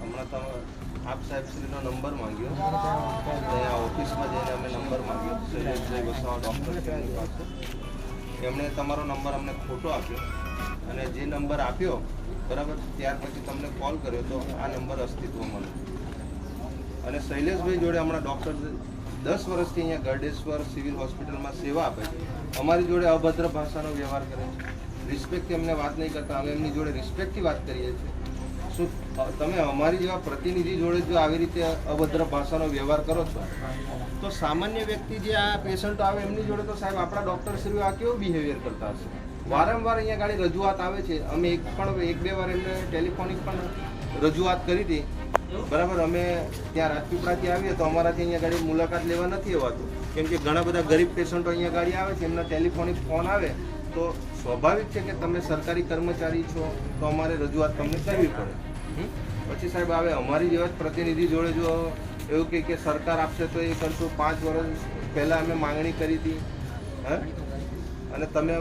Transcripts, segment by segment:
હમણાં તો આપ સાહેબ સાહેબશ્રીનો નંબર માંગ્યો. અહીંયા ઓફિસમાં જઈને અમે નંબર માંગ્યો. સૈયદભાઈ વસાવા ડૉક્ટર છે એમની એમણે તમારો નંબર અમને ખોટો આપ્યો. અને જે નંબર આપ્યો, બરાબર, ત્યાર પછી તમને કોલ કર્યો તો આ નંબર અસ્તિત્વમાં નથી અને શૈલેષભાઈ જોડે હમણાં ડૉક્ટર દસ વર્ષથી અહીંયા ગરડેશ્વર સિવિલ હોસ્પિટલમાં સેવા આપે છે. અમારી જોડે અભદ્ર ભાષાનો વ્યવહાર કરે છે. રિસ્પેક્ટથી અમને વાત નહીં કરતા, અમે એમની જોડે રિસ્પેક્ટથી વાત કરીએ છીએ. શું તમે અમારી જેવા પ્રતિનિધિ જોડે જો આવી રીતે અભદ્ર ભાષાનો વ્યવહાર કરો છો, તો સામાન્ય વ્યક્તિ જે આ પેશન્ટ આવે એમની જોડે તો સાહેબ આપણા ડૉક્ટર શ્રીઓ આ કેવો બિહેવિયર કરતા હશે? વારંવાર અહીંયા ગાડી રજૂઆત આવે છે. અમે એક પણ, એક બે વાર એમને ટેલિફોનિક પણ રજૂઆત કરી હતી. બરાબર, અમે ત્યાં રાજપીપળાથી આવીએ તો અમારાથી અહીંયા ગાડી મુલાકાત લેવા નથી હોતું કેમ કે ઘણા બધા ગરીબ પેશન્ટો અહીંયા ગાડી આવે છે, એમના ટેલિફોનિક ફોન આવે, તો સ્વાભાવિક છે કે તમે સરકારી કર્મચારી છો, તો અમારે રજૂઆત તમને કરવી પડે? પછી સાહેબ આવે અમારી જેવા જ પ્રતિનિધિ જોડે જો એવું કહે કે સરકાર આપશે તો એ કરશું. પાંચ વર્ષ પહેલાં અમે માંગણી કરી હતી, હા? અને તમે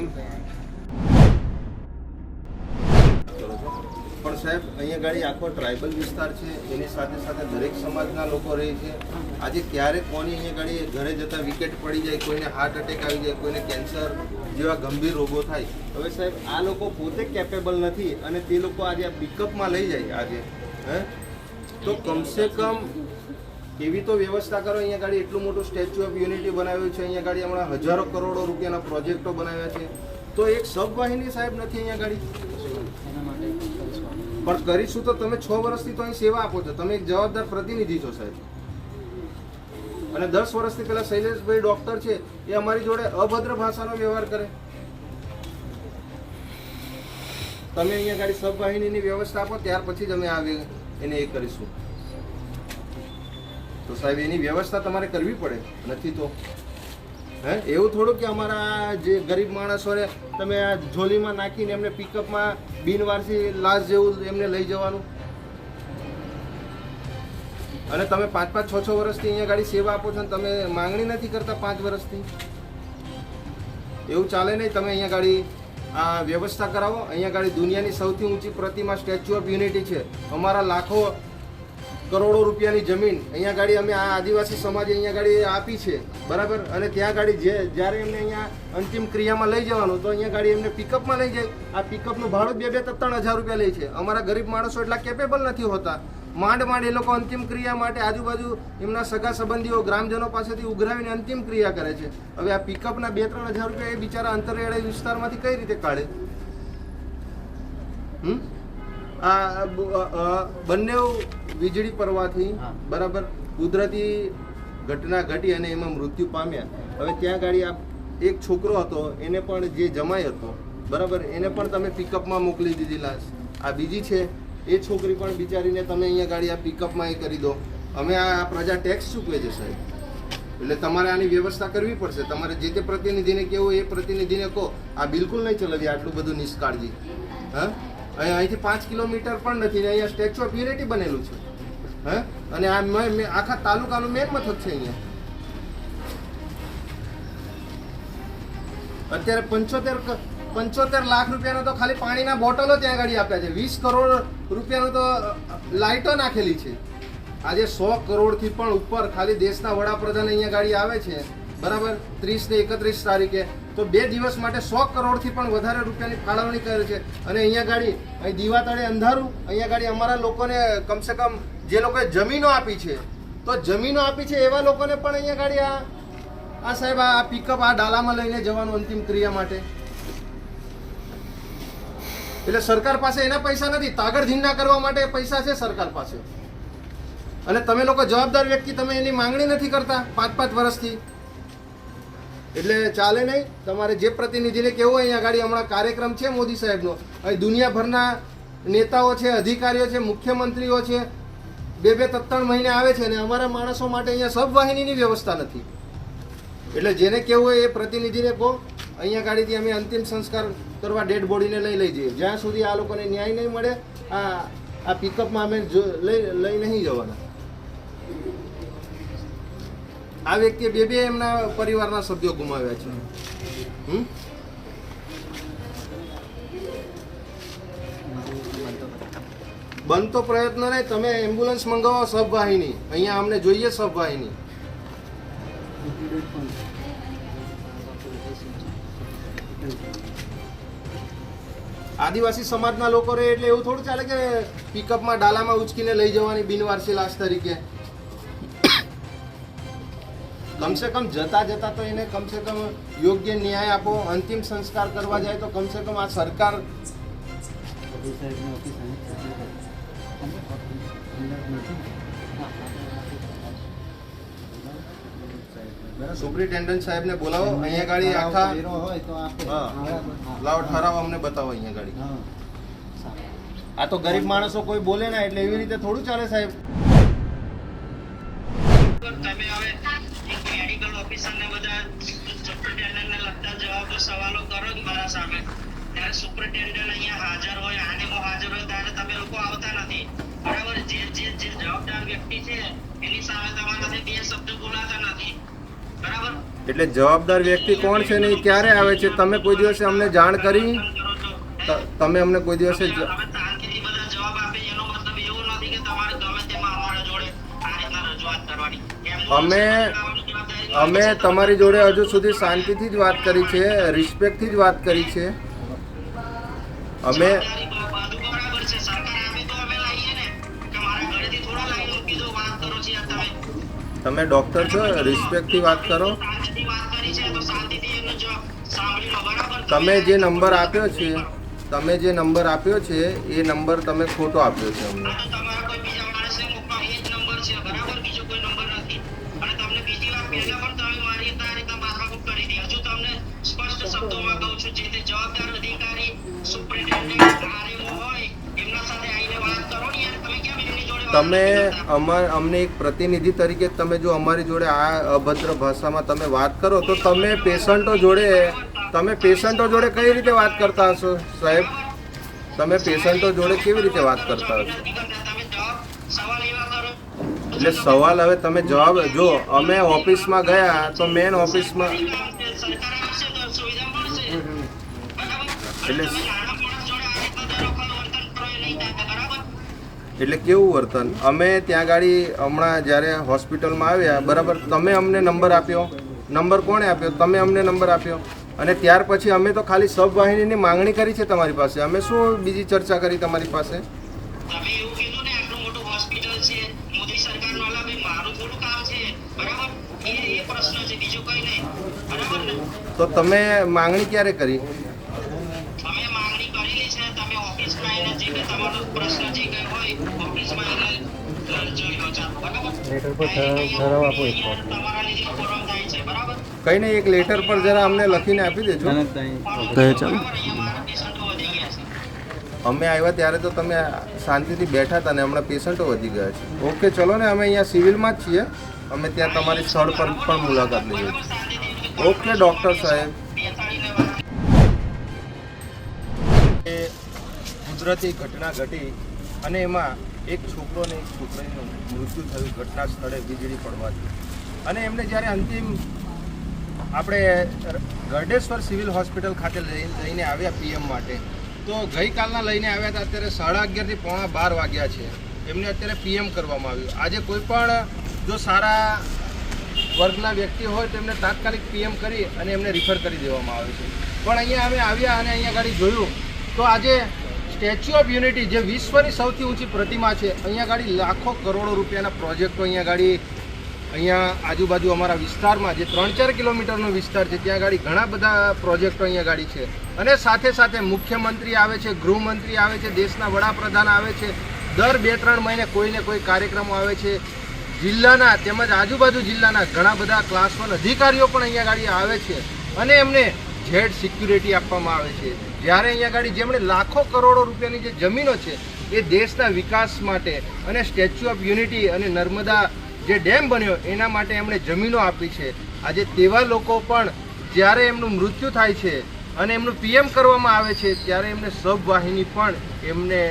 પણ સાહેબ, અહીંયા ગાડી આખો ટ્રાઇબલ વિસ્તાર છે, એની સાથે સાથે દરેક સમાજના લોકો રહે છે. આજે ક્યારે કોની અહીંયા ગાડી ઘરે જતા વિકેટ પડી જાય, કોઈને હાર્ટ એટેક આવી જાય, કોઈને કેન્સર જેવા ગંભીર રોગો થાય. હવે સાહેબ, આ લોકો પોતે કેપેબલ નથી અને તે લોકો આજે આ પિકઅપમાં લઈ જાય આજે, હે? તો કમસે કમ એવી તો વ્યવસ્થા કરો, અહીંયા ગાડી એટલું મોટું સ્ટેચ્યુ ઓફ યુનિટી બનાવ્યું છે, અહીંયા ગાડી હમણાં હજારો કરોડો રૂપિયાના પ્રોજેક્ટો બનાવ્યા છે. તો એક સબવાહિની સાહેબ નથી અહીંયા ગાડી એના માટે કરીશું અમે. પણ કરીશું તો તમે છ વર્ષથી તો અહીં સેવા આપો છો. તમે એક જવાબદાર પ્રતિનિધિ છો સાહેબ. અને દસ વર્ષથી પેલા શૈલેષભાઈ ડોક્ટર છે, એ અમારી જોડે અભદ્ર ભાષાનો વ્યવહાર કરે. તમે અહીંયા ગાડી સબવાહિનીની વ્યવસ્થા આપો, ત્યાર પછી જ અમે આ એને એ કરીશું. તો સાહેબ, એની વ્યવસ્થા તમારે કરવી પડે. નથી તો હે? એવું થોડું કે અમારા જે ગરીબ માણસોને તમે આ ઝોલીમાં નાખીને એમને પિકઅપમાં બિનવારસી લાશ જેવું એમને લઈ જવાનું? અને તમે પાંચ પાંચ છ છ વર્ષથી અહીંયા ગાડી સેવા આપો છો અને તમે માંગણી નથી કરતા પાંચ વર્ષથી? એવું ચાલે નહીં, તમે અહીંયા ગાડી આ વ્યવસ્થા કરાવો. અહીંયા ગાડી દુનિયાની સૌથી ઊંચી પ્રતિમા સ્ટેચ્યુ ઓફ યુનિટી છે. અમારા લાખો કરોડો રૂપિયાની જમીન અહીંયા ગાડી અમે આ આદિવાસી સમાજે અહીંયા ગાડી આપી છે, બરાબર? અને ત્યાં ગાડી જે જ્યારે એમને અહીંયા અંતિમ ક્રિયામાં લઈ જવાનું, તો અહીંયા ગાડી એમને પિકઅપમાં લઈ જાય. આ પિકઅપનું ભાડું બે બે ત્રણ હજાર રૂપિયા લે છે. અમારા ગરીબ માણસો એટલા કેપેબલ નથી હોતા. માંડ માંડ એ લોકો અંતિમ ક્રિયા માટે આજુબાજુ એમના સગા સંબંધીઓ, ગ્રામજનો પાસેથી ઉઘરાવીને અંતિમ ક્રિયા કરે છે. હવે આ પિકઅપના બે ત્રણ હજાર રૂપિયા એ બિચારા અંતરિયાળ વિસ્તારમાંથી કઈ રીતે કાઢે? હમ? આ બંને વીજળી પડવાથી બરાબર કુદરતી ઘટના ઘટી અને એમાં મૃત્યુ પામ્યા. હવે ત્યાં ગાડી આ એક છોકરો હતો એને પણ જે જમાઈ હતો બરાબર એને પણ તમે પિકઅપમાં મોકલી દીધી લાશ. આ બીજી છે એ છોકરી પણ બિચારીને તમે અહીંયા ગાડી આ પિકઅપમાં એ કરી દો. અમે આ પ્રજા ટેક્સ ચૂકવે છે સાહેબ. એટલે તમારે આની વ્યવસ્થા કરવી પડશે. તમારે જે તે પ્રતિનિધિને કહેવું એ પ્રતિનિધિને કહો. આ બિલકુલ નહીં ચલાવી આટલું બધું નિષ્કાળજી. હા? અહીં અહીંથી પાંચ કિલોમીટર પણ નથી ને અહીંયા સ્ટેચ્યુ ઓફ યુનિટી બનેલું છે. હે? અને આ મે- આખા તાલુકાનું મેન મથક છે અહીંયા. અત્યારે પંચોતેર પંચોતેર લાખ રૂપિયાનો તો ખાલી પાણીના બોટલો ત્યાં ગાડી આપ્યા છે. વીસ કરોડ રૂપિયાનું તો લાઇટો નાખેલી છે. આજે સો કરોડથી પણ ઉપર ખાલી દેશના વડાપ્રધાન અહીંયા ગાડી આવે છે. બરાબર? ત્રીસ ને એકત્રીસ તારીખે. તો બે દિવસ માટે સો કરોડથી પણ વધારે રૂપિયાની ફાળવણી કરે છે. અને અહીંયા ગાડી, અહીં દીવા તળે અંધારું. અહીંયા ગાડી અમારા લોકોને કમસે કમ જે લોકોએ જમીનો આપી છે, તો જમીનો આપી છે એવા લોકોને પણ અહીંયા ગાડી આ આ સાહેબ, આ પિકઅપ આ ડાલામાં લઈને જવાનું અંતિમ ક્રિયા માટે. એટલે સરકાર પાસે એના પૈસા નથી તાગડ ધીંડા કરવા માટે પૈસા છે સરકાર પાસે. અને તમે લોકો જવાબદાર વ્યક્તિ, તમે એની માંગણી નથી કરતા પાંચ પાંચ વર્ષથી. એટલે ચાલે નહીં. તમારે જે પ્રતિનિધિને કેવું અહીંયા ગાડી હમણાં કાર્યક્રમ છે મોદી સાહેબનો. અહીં દુનિયાભરના નેતાઓ છે, અધિકારીઓ છે, મુખ્યમંત્રીઓ છે બે બે ત્રણ મહિને આવે છે અને અમારા માણસો માટે અહીંયા સબવાહિનીની વ્યવસ્થા નથી. એટલે જેને કેવું હોય એ પ્રતિનિધિને કહો, અહીંયા ગાડીથી અમે અંતિમ સંસ્કાર કરવા ડેડ બોડીને લઈ લઈ જઈએ. જ્યાં સુધી આ લોકોને ન્યાય નહીં મળે, આ આ પિકઅપમાં અમે લઈ લઈ નહીં જવાના. આ વ્યક્તિએ બે બે એમના પરિવારના સભ્યો ગુમાવ્યા છે. હમ? બનતો. પ્રયત્ન નહીં, તમે એમ્બ્યુલન્સ મંગાવો સબવાહિની અહીંયા અમને જોઈએ સબવાહિની આદિવાસી સમાજના લોકો રહે એટલે એવું થોડું ચાલે કે પિકઅપમાં ડાલામાં ઉચકીને લઈ જવાની બિનવારસી લાશ તરીકે કમસે કમ જતા જતા તો એને કમસે કમ યોગ્ય ન્યાય આપો, અંતિમ સંસ્કાર કરવા જાય તો કમસે કમ આ સરકાર સુપ્રિન્ટેન્ડન્ટ સાહેબને બોલાવો અહીંયા ગાડી આખા લાવ હોય તો આપે. હા. બરાબર. હા. લાવો ઠરાવ અમને બતાવો અહીંયા ગાડી આ તો ગરીબ માણસો કોઈ બોલે ના એટલે એવી રીતે થોડું ચાલે સાહેબ તમે હવે એક મેડિકલ ઓફિસરને બધા સુપ્રિન્ટેન્ડન્ટને લગતા જવાબો સવાલો કરો જ મારા સામે ત્યારે સુપ્રિન્ટેન્ડન્ટ અહીંયા હાજર હોય આને હાજર હોય ત્યારે તમે લોકો આવતા નથી બરાબર જે જે જે જવાબદાર વ્યક્તિ છે એની સામે તમારાથી બે શબ્દ બોલાતા નથી. બરાબર? એટલે જવાબદાર વ્યક્તિ કોણ છે ને એ ક્યારે આવે છે? તમે કોઈ દિવસે અમને જાણ કરી? તમે અમને કોઈ દિવસે અમે- અમે તમારી જોડે હજુ સુધી શાંતિથી જ વાત કરી છે રિસ્પેક્ટથી જ વાત કરી છે. અમે તમે ડોક્ટર છો રિસ્પેક્ટથી વાત કરો. તમે જે નંબર આપ્યો છે, તમે જે નંબર આપ્યો છે, એ નંબર તમે ખોટો આપ્યો છે અમને. તમે અમાર અમને એક પ્રતિનિધિ તરીકે તમે જો અમારી જોડે આ અભદ્ર ભાષામાં તમે વાત કરો, તો તમે પેશન્ટો જોડે, તમે પેશન્ટો જોડે કઈ રીતે વાત કરતા હશો, સાહેબ? તમે પેશન્ટો જોડે કેવી રીતે વાત કરતા હશો? એટલે સવાલ હવે તમે જવાબ, જો અમે ઓફિસમાં ગયા, તો મેન ઓફિસમાં એટલે- એટલે કેવું વર્તન? અમે ત્યાં ગાડી હમણાં જ્યારે હોસ્પિટલમાં આવ્યા બરાબર તમે અમને નંબર આપ્યો. નંબર કોણે આપ્યો? તમે અમને નંબર આપ્યો. અને ત્યાર પછી અમે તો ખાલી સબવાહિનીની માંગણી કરી છે તમારી પાસે. અમે શું બીજી ચર્ચા કરી તમારી પાસે? તમે તો તમે માંગણી ક્યારે કરી? અમે માંગણી કરેલી છે તમે ઓફિસમાં જે તમારો પ્રશ્ન જે લેટર પર ઠરાવ- આપો એક વાર. તમારા લીધે પ્રોબ્લેમ થાય છે બરાબર કંઈ નહીં એક લેટર પર જરા અમને લખીને આપી દેજો. કહે છે અમે આવ્યા ત્યારે તો તમે શાંતિથી બેઠા હતા ને હમણાં પેશન્ટો વધી ગયા છે. ઓકે ચલો ને અમે અહીંયા સિવિલમાં જ છીએ. અમે ત્યાં તમારી સ્થળ પર પણ મુલાકાત લઈએ ઓકે ડૉક્ટર સાહેબ. કુદરતી ઘટના ઘટી અને એમાં એક છોકરો અને એક છોકરીનું મૃત્યુ થયું, ઘટના સ્થળે વીજળી પડવાથી અને એમને જ્યારે અંતિમ આપણે ગરડેશ્વર સિવિલ હોસ્પિટલ ખાતે લઈ, લઈને આવ્યા પીએમ માટે, તો ગઈકાલના લઈને આવ્યા હતા, અત્યારે સાડા અગિયારથી પોણા બાર વાગ્યા છે. એમને અત્યારે પીએમ કરવામાં આવ્યું. આજે કોઈ પણ જો સારા વર્ગના વ્યક્તિ હોય, તો એમને તાત્કાલિક પીએમ કરી અને એમને રિફર કરી દેવામાં આવે છે. પણ અહીંયા અમે આવ્યા અને અહીંયા ગાડી જોયું. તો આજે સ્ટેચ્યુ ઓફ યુનિટી જે વિશ્વની સૌથી ઊંચી પ્રતિમા છે, અહીંયા ગાડી લાખો કરોડો રૂપિયાના પ્રોજેક્ટો અહીંયા ગાડી અહીંયા આજુબાજુ અમારા વિસ્તારમાં જે ત્રણ ચાર કિલોમીટરનો વિસ્તાર છે, ત્યાં ગાડી ઘણા બધા પ્રોજેક્ટો અહીંયા ગાડી છે. અને સાથે સાથે મુખ્યમંત્રી આવે છે, ગૃહમંત્રી આવે છે, દેશના વડાપ્રધાન આવે છે, દર બે ત્રણ મહિને કોઈને કોઈ કાર્યક્રમો આવે છે. જિલ્લાના તેમજ આજુબાજુ જિલ્લાના ઘણા બધા ક્લાસ વન અધિકારીઓ પણ અહીંયા ગાડી આવે છે અને એમને જેડ સિક્યુરિટી આપવામાં આવે છે. જ્યારે અહીંયા ગાડી જેમણે લાખો કરોડો રૂપિયાની જે જમીનો છે, એ દેશના વિકાસ માટે અને સ્ટેચ્યુ ઓફ યુનિટી અને નર્મદા જે ડેમ બન્યો, એના માટે એમણે જમીનો આપી છે. આજે તેવા લોકો પણ જ્યારે એમનું મૃત્યુ થાય છે અને એમનું પીએમ કરવામાં આવે છે, ત્યારે એમને સબવાહિની પણ એમને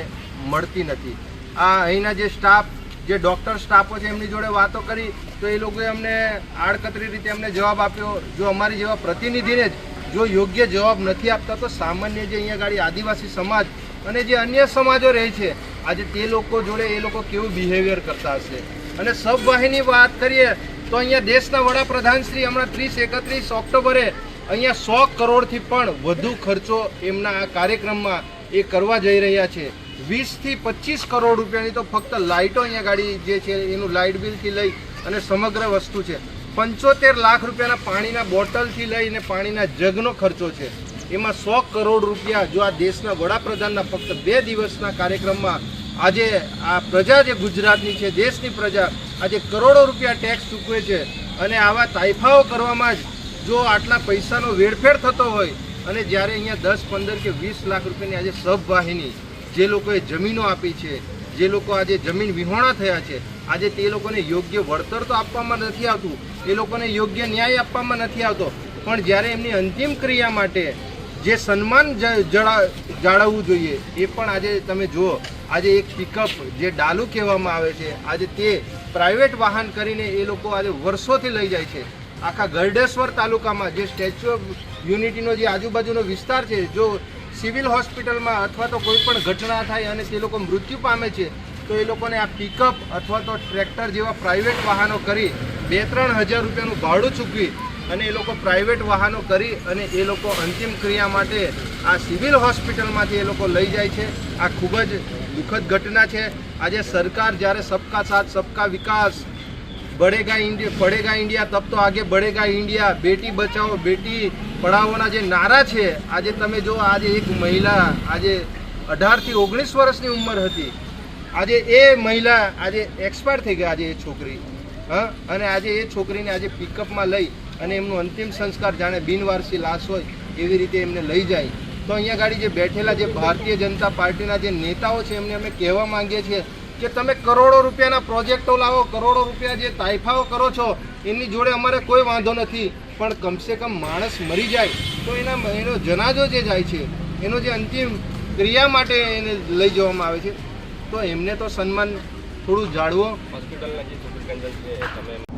મળતી નથી. આ અહીંના જે સ્ટાફ જે ડૉક્ટર સ્ટાફો છે, એમની જોડે વાતો કરી, તો એ લોકોએ અમને આડકતરી રીતે અમને જવાબ આપ્યો. જો અમારી જેવા પ્રતિનિધિને જ જો યોગ્ય જવાબ નથી આપતા, તો સામાન્ય જે અહીંયા ગાડી આદિવાસી સમાજ અને જે અન્ય સમાજો રહે છે, આજે તે લોકો જોડે એ લોકો કેવું બિહેવિયર કરતા હશે? અને સબવાહિની વાત કરીએ, તો અહીંયા દેશના વડાપ્રધાન શ્રી હમણાં ત્રીસ એકત્રીસ ઓક્ટોબરે અહીંયા સો કરોડથી પણ વધુ ખર્ચો એમના આ કાર્યક્રમમાં એ કરવા જઈ રહ્યા છે. વીસથી પચીસ કરોડ રૂપિયાની તો ફક્ત લાઇટો અહીંયા ગાડી જે છે, એનું લાઇટ બિલથી લઈ અને સમગ્ર વસ્તુ છે. પંચોતેર લાખ રૂપિયાના પાણીના બોટલથી લઈને પાણીના જગનો ખર્ચો છે. એમાં સો કરોડ રૂપિયા જો આ દેશના વડાપ્રધાનના ફક્ત બે દિવસના કાર્યક્રમમાં આજે આ પ્રજા જે ગુજરાતની છે, દેશની પ્રજા, આજે કરોડો રૂપિયા ટેક્સ ચૂકવે છે અને આવા તાઇફાઓ કરવામાં જ જો આટલા પૈસાનો વેરફેર થતો હોય અને જ્યારે અહીંયા દસ, પંદર કે વીસ લાખ રૂપિયાની આજે સબવાહિની જે લોકોએ જમીનો આપી છે, જે લોકો આજે જમીન વિહોણા થયા છે આજે તે લોકોને યોગ્ય વળતર તો આપવામાં નથી આવતું, એ લોકોને યોગ્ય ન્યાય આપવામાં નથી આવતો. પણ જ્યારે એમની અંતિમ ક્રિયા માટે જે સન્માન જાળવવું જોઈએ, એ પણ આજે તમે જુઓ, આજે એક પિકઅપ જે ડાલુ કહેવામાં આવે છે, આજે તે પ્રાઇવેટ વાહન કરીને એ લોકો આજે વર્ષોથી લઈ જાય છે. આખા ગરડેશ્વર તાલુકામાં જે સ્ટેચ્યુ ઓફ યુનિટીનો જે આજુબાજુનો વિસ્તાર છે, જો સિવિલ હોસ્પિટલમાં અથવા તો કોઈ પણ ઘટના થાય અને તે લોકો મૃત્યુ પામે છે તો એ લોકોને આ પિકઅપ અથવા તો ટ્રેક્ટર જેવા પ્રાઇવેટ વાહનો કરી બે ત્રણ હજાર રૂપિયાનું ભાડું ચૂકવી અને એ લોકો પ્રાઇવેટ વાહનો કરી અને એ લોકો અંતિમ ક્રિયા માટે આ સિવિલ હોસ્પિટલમાંથી એ લોકો લઈ જાય છે. આ ખૂબ જ દુઃખદ ઘટના છે. આજે સરકાર જ્યારે સબકા સાથ, સબકા વિકાસ બળેગા ઇન્ડિયા, પડેગા ઇન્ડિયા, તબ તો આગે બળેગા ઇન્ડિયા, બેટી બચાવો, બેટી પઢાઓના જે નારા છે, આજે તમે જો આજે એક મહિલા આજે અઢારથી ઓગણીસ વર્ષની ઉંમર હતી આજે એ મહિલા આજે એક્સપાયર થઈ ગયા આજે એ છોકરી. હા? અને આજે એ છોકરીને આજે પિકઅપમાં લઈ અને એમનું અંતિમ સંસ્કાર જાણે બિનવારસી લાશ હોય એવી રીતે એમને લઈ જાય. તો અહીંયા ગાડી જે બેઠેલા જે ભારતીય જનતા પાર્ટીના જે નેતાઓ છે એમને અમે કહેવા માંગીએ છીએ કે તમે કરોડો રૂપિયાના પ્રોજેક્ટો લાવો, કરોડો રૂપિયા જે તાઇફાઓ કરો છો એની જોડે અમારે કોઈ વાંધો નથી. પણ કમસે કમ માણસ મરી જાય તો એના એનો જનાજો જે જાય છે, એનો જે અંતિમ ક્રિયા માટે એને લઈ જવામાં આવે છે. તો એમને તો સન્માન થોડું જાળવો. હોસ્પિટલના જે તમે